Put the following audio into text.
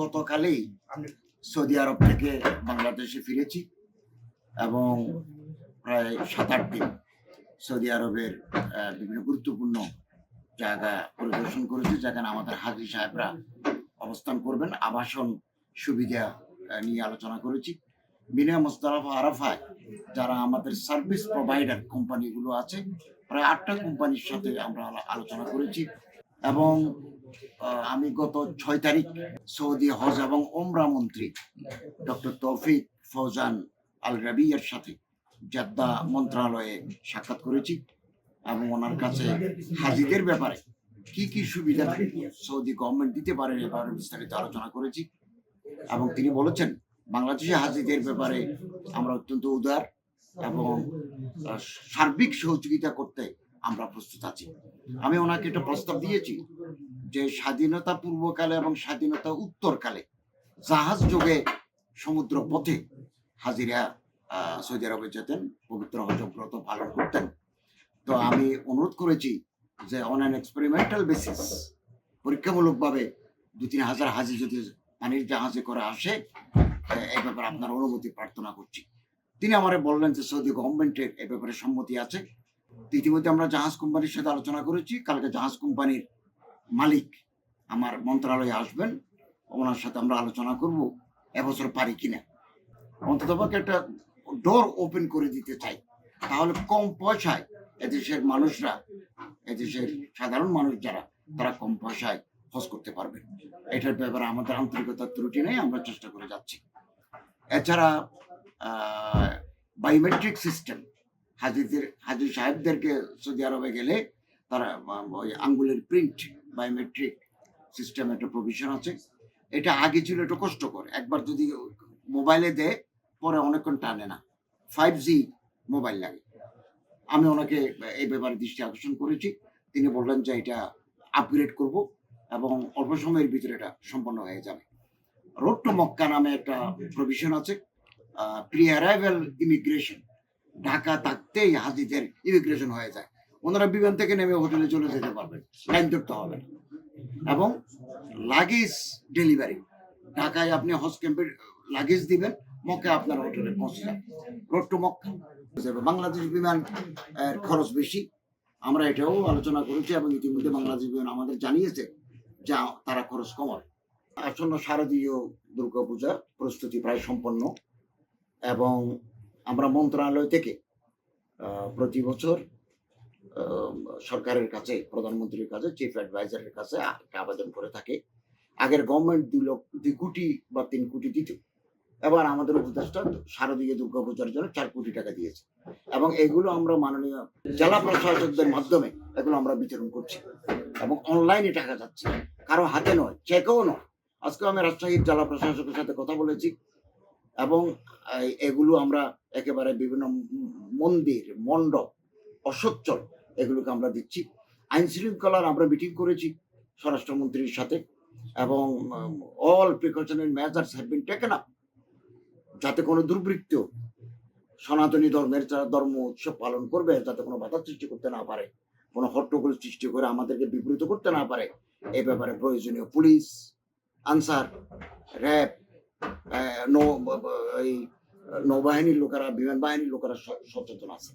গতকালেই Saudi আরব থেকে বাংলাদেশে ফিরেছি এবং প্রায় সাত, আট দিন সৌদি আরবের বিভিন্ন গুরুত্বপূর্ণ জায়গা পরিদর্শন করেছি যেখানে আমাদের হাজি সাহেবরা অবস্থান করবেন। আবাসন সুবিধা নিয়ে আলোচনা করেছি। বিনা মোস্তারাফা আরাফায় যারা আমাদের সার্ভিস প্রোভাইডার কোম্পানিগুলো আছে, প্রায় আটটা কোম্পানির সাথে আমরা আলোচনা করেছি এবং আমি গত ছয় তারিখ সৌদি হজ এবং ওমরা মন্ত্রী ডক্টর তৌফিক ফৌজান আল রাবিয়ার সাথে জাদ্দা মন্ত্রণালয়ে সাক্ষাৎ করেছি এবং ওনার কাছে হাজিদের ব্যাপারে কি কি সুবিধা সৌদি গভর্নমেন্ট দিতে পারে এ ব্যাপারে বিস্তারিত আলোচনা করেছি এবং তিনি বলেছেন, বাংলাদেশি হাজিদের ব্যাপারে আমরা অত্যন্ত উদার এবং সার্বিক সহযোগিতা করতে আমরা প্রস্তুত আছি। আমি ওনাকে একটা প্রস্তাব দিয়েছি যে স্বাধীনতা পূর্বকালে এবং স্বাধীনতা উত্তরকালে জাহাজ যোগে সমুদ্র পথে হাজিরা সৌদি আরবে যেতেন, পবিত্র হজব্রত পালন করতেন। তো আমি অনুরোধ করেছি যে অন অ্যান এক্সপেরিমেন্টাল বেসিস পরীক্ষামূলকভাবে দু, তিন হাজার হাজি যদি পানির জাহাজে করে আসে এই ব্যাপারে আপনার অনুমতি প্রার্থনা করছি। তিনি আমারে বললেন যে সৌদি গভর্নমেন্টের এ ব্যাপারে সম্মতি আছে। ইতিমধ্যে আমরা জাহাজ কোম্পানির সাথে আলোচনা করেছি। কালকে জাহাজ কোম্পানির মালিক আমার মন্ত্রণালয়ে আসবেন। ওনার সাথে আমরা আলোচনা করব এবছর পারি কিনা। অন্তত একটা ডোর ওপেন করে দিতে চাই। তাহলে কম পয়সায় এদেশের মানুষরা, এদেশের সাধারণ মানুষ যারা, তারা কম পয়সায় হজ করতে পারবে এটার ব্যাপারে আমাদের আন্তরিকতার ত্রুটি নেই, আমরা চেষ্টা করে যাচ্ছি। এছাড়া বায়োমেট্রিক সিস্টেম হাজিদের হাজি সাহেবদেরকে সৌদি আরবে গেলে তারা ওই আঙ্গুলের প্রিন্ট বায়োমেট্রিক সিস্টেম একটা প্রভিশন আছে। এটা আগে ছিল একটু কষ্টকর। একবার যদি মোবাইলে দেয়, পরে অনেকক্ষণ টানে না। ফাইভ জি মোবাইল লাগে। আমি ওনাকে এই ব্যাপারে দৃষ্টি আকর্ষণ করেছি। তিনি বললেন যে এটা আপগ্রেড করব এবং অল্প সময়ের ভিতরে এটা সম্পন্ন হয়ে যাবে। রোড টু মক্কা নামে একটা প্রভিশন আছে প্রি অ্যারাইভেল ইমিগ্রেশন ঢাকা থাকতেই হাজিদের ইমিগ্রেশন হয়ে যায়। ওনারা বিমান থেকে নেমে হোটেলে চলে যেতে পারবেন লাইন ধরতে হবে। এবং লাগেজ ডেলিভারি ঢাকায় আপনি হজ ক্যাম্পের লাগেজ দিবেন মক্কা আপনার হোটেলে পৌঁছে যাবে। Road two Mecca. বাংলাদেশ বিমান খরচ বেশি। আমরা এটাও আলোচনা করেছি এবং ইতিমধ্যে বাংলাদেশ বিমান আমাদের জানিয়েছে যা তারা খরচ কমাবে। আসন্ন শারদীয় দুর্গাপূজা প্রস্তুতি প্রায় সম্পন্ন এবং আমরা মন্ত্রণালয় থেকে প্রতি বছর সরকারের কাছে, প্রধানমন্ত্রীর কাছে চিফ অ্যাডভাইজারের কাছে একটা আবেদন করে থাকে। আগের গভর্নমেন্ট দুই লক্ষ, দুই কোটি বা তিন কোটি দিত। এবার আমাদের উপদেষ্টা শারদীয় দুর্গাপূজার জন্য চার কোটি টাকা দিয়েছে। এবং এগুলো আমরা মাননীয় জেলা প্রশাসকদের মাধ্যমে এগুলো আমরা বিতরণ করছি এবং অনলাইনে টাকা যাচ্ছে। কারও হাতে নয় চেকেও নয়। আজকে আমি রাজশাহীর জেলা প্রশাসকের সাথে কথা বলেছি। এবং এগুলো আমরা একেবারে বিভিন্ন মন্দির, মণ্ডপ, অসচ্ছল এগুলোকে আমরা দিচ্ছি। আইন শৃঙ্খলার আমরা মিটিং করেছি স্বরাষ্ট্রমন্ত্রীর সাথে এবং all প্রিকশনের measures have been taken up যাতে কোনো দুর্বৃত্ত সনাতনী ধর্মের যারা ধর্ম উৎসব পালন করবে যাতে কোনো বাধা সৃষ্টি করতে না পারে, কোনো হট্টগোল সৃষ্টি করে আমাদেরকে বিব্রত করতে না পারে, এ ব্যাপারে প্রয়োজনীয় পুলিশ, আনসার, র্যাব নৌ এই নৌবাহিনীর লোকেরা বিমান বাহিনীর লোকেরা সচেতন আছে।